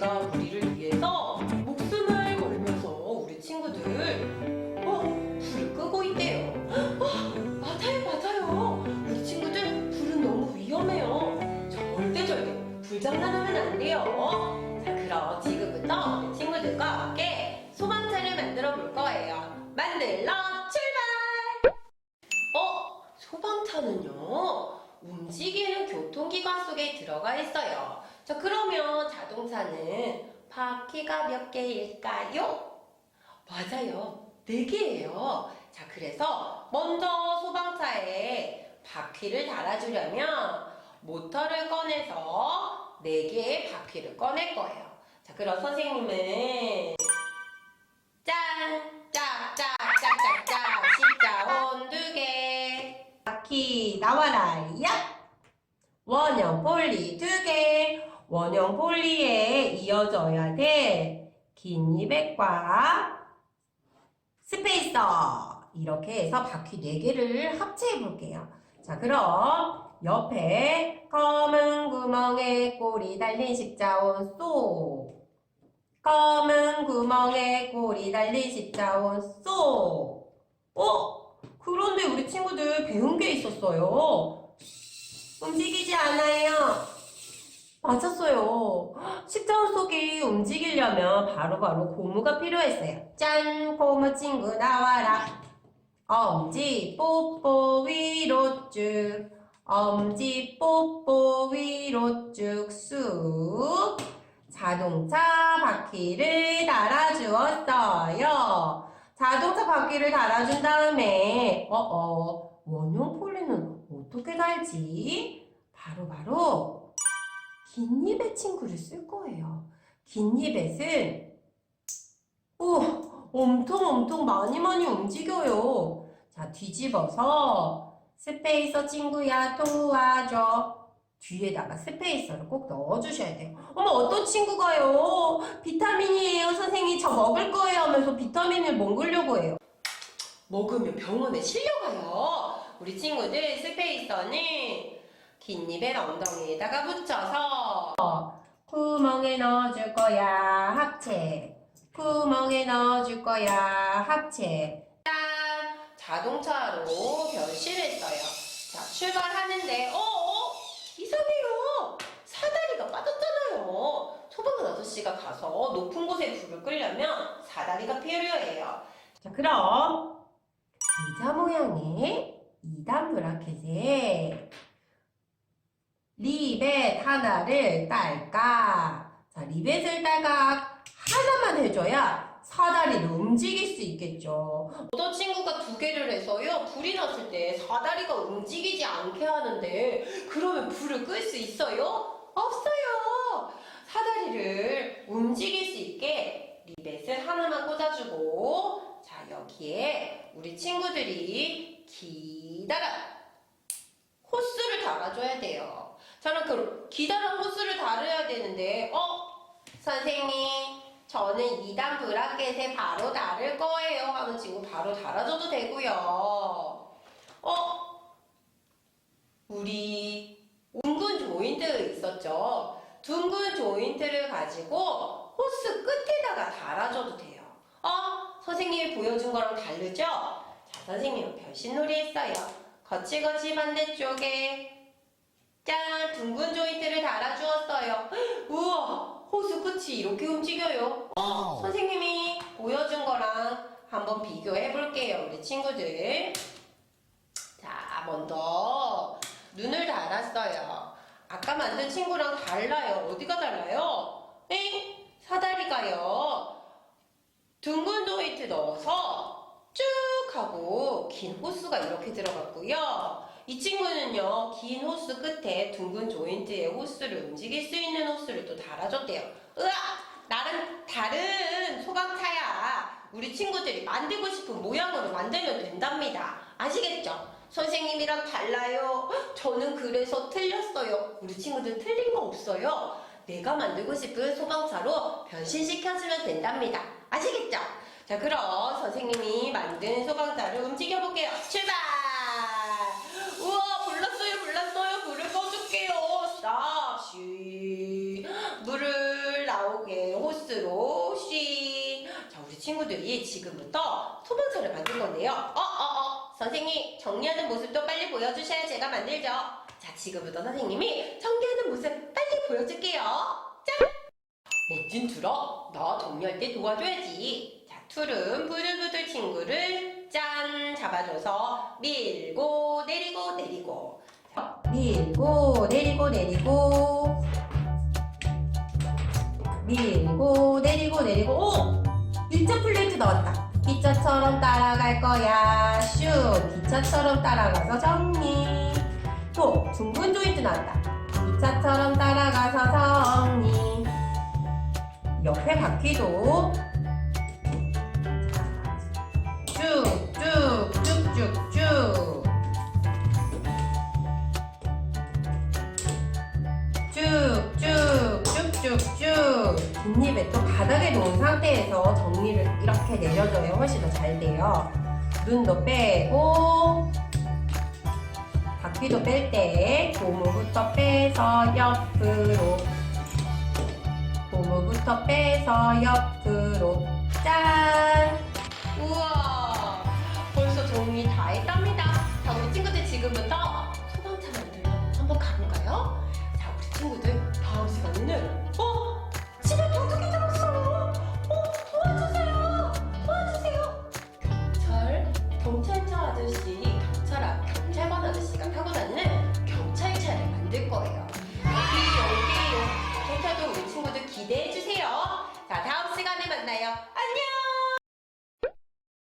제가 우리를 위해서 목숨을 걸면서 우리 친구들 어, 불을 끄고 있대요. 어, 맞아요, 맞아요. 우리 친구들 불은 너무 위험해요. 절대 절대 불장난하면 안 돼요. 자, 그럼 지금부터 우리 친구들과 함께 소방차를 만들어 볼 거예요. 만들러 출발! 어, 소방차는요. 움직이는 교통기관 속에 들어가 있어요. 자, 그러면 자동차는 바퀴가 몇 개일까요? 맞아요. 네 개예요. 자, 그래서 먼저 소방차에 바퀴를 달아주려면 모터를 꺼내서 네 개의 바퀴를 꺼낼 거예요. 자, 그럼 선생님은 짠! 원형 폴리 두 개. 원형 폴리에 이어져야 돼. 긴 이백과 스페이서 이렇게 해서 바퀴 4개를 합체해 볼게요. 자 그럼 옆에 검은 구멍에 꼬리 달린 십자원 쏘 검은 구멍에 꼬리 달린 십자원 쏘 어? 그런데 우리 친구들 배운 게 있었어요. 움직이지 않아요. 맞았어요. 십자원 속이 움직이려면 바로바로 고무가 필요했어요. 짠! 고무 친구 나와라. 엄지 뽀뽀 위로 쭉. 엄지 뽀뽀 위로 쭉 쑥. 자동차 바퀴를 달아주었어요. 자동차 바퀴를 달아준 다음에, 어어, 어떻게 달지? 바로바로 긴입의 친구를 쓸 거예요. 긴입엣은 오, 엄청 엄청 많이 많이 움직여요. 자, 뒤집어서 스페이서 친구야 도와줘. 뒤에다가 스페이서를 꼭 넣어주셔야 돼요. 어머, 어떤 친구가요? 비타민이에요, 선생님. 저 먹을 거예요 하면서 비타민을 먹으려고 해요. 먹으면 병원에 실려가요. 우리 친구들 스페이서는 긴 입에 엉덩이에다가 붙여서 구멍에 넣어줄 거야. 합체. 구멍에 넣어줄 거야. 합체. 짠. 자동차로 변신했어요. 자 출발하는데 어어? 이상해요. 사다리가 빠졌잖아요. 소방관 아저씨가 가서 높은 곳에 불을 끄려면 사다리가 필요해요. 자 그럼 의자 모양의 2단 브라켓에 리벳 하나를 딸까? 자, 리벳을 딸까? 하나만 해줘야 사다리를 움직일 수 있겠죠. 어떤 친구가 두 개를 해서요, 불이 났을 때 사다리가 움직이지 않게 하는데, 그러면 불을 끌 수 있어요? 없어요! 사다리를 움직일 수 있게 리벳을 하나만 꽂아주고, 자, 여기에 우리 친구들이 기다란 호스를 달아줘야 돼요. 저는 그 기다란 호스를 달아야 되는데, 어? 선생님, 저는 2단 브라켓에 바로 달을 거예요. 하는 친구 바로 달아줘도 되고요. 어? 우리 둥근 조인트 있었죠? 둥근 조인트를 가지고 호스 끝에다가 달아줘도 돼요. 어? 선생님이 보여준 거랑 다르죠? 자, 선생님은 변신놀이 했어요. 거치거치 반대쪽에 짠! 둥근 조인트를 달아주었어요. 우와! 호수 끝이 이렇게 움직여요. 어, 선생님이 보여준 거랑 한번 비교해 볼게요, 우리 친구들. 자, 먼저 눈을 달았어요. 아까 만든 친구랑 달라요. 어디가 달라요? 엥? 사다리가요. 둥근 조인트 넣어서 쭉 하고 긴 호스가 이렇게 들어갔고요. 이 친구는요, 긴 호스 끝에 둥근 조인트에 호스를 움직일 수 있는 호스를 또 달아줬대요. 으아! 나는 다른 소방차야. 우리 친구들이 만들고 싶은 모양으로 만들면 된답니다. 아시겠죠? 선생님이랑 달라요. 헉, 저는 그래서 틀렸어요. 우리 친구들 틀린 거 없어요. 내가 만들고 싶은 소방차로 변신시켜주면 된답니다. 아시겠죠? 자, 그럼 선생님이 만든 소방차를 움직여볼게요. 출발! 우와, 불났어요, 불났어요. 불을 꺼줄게요. 스탑, 쉬. 물을 나오게 호스로 쉬. 자, 우리 친구들이 지금부터 소방차를 만들 건데요. 어, 어, 어. 선생님, 정리하는 모습도 빨리 보여주셔야 제가 만들죠. 자, 지금부터 선생님이 정리하는 모습 빨리 보여줄게요. 짠! 멋진 트럭, 나 정리할 때 도와줘야지. 자, 투름 부들부들 친구를 짠 잡아줘서 밀고 내리고 내리고. 밀고 내리고 내리고. 밀고 내리고 내리고. 오! 일자 플레이트 나왔다. 기차처럼 따라갈 거야. 슉 기차처럼 따라가서 정리. 또 둥근 조인트 나왔다. 기차처럼 따라가서 정리. 옆에 바퀴도 쭉쭉쭉 쭉 쭉 쭉 쭉 쭉 뒷입에 또 바닥에 놓은 상태에서 정리를 이렇게 내려줘야 훨씬 더 잘 돼요 눈도 빼고 바퀴도 뺄 때 고무부터 빼서 옆으로 고무부터 빼서 옆으로 짠! 우와! 벌써 정리 다 했답니다. 친구들 다음 시간에는 어?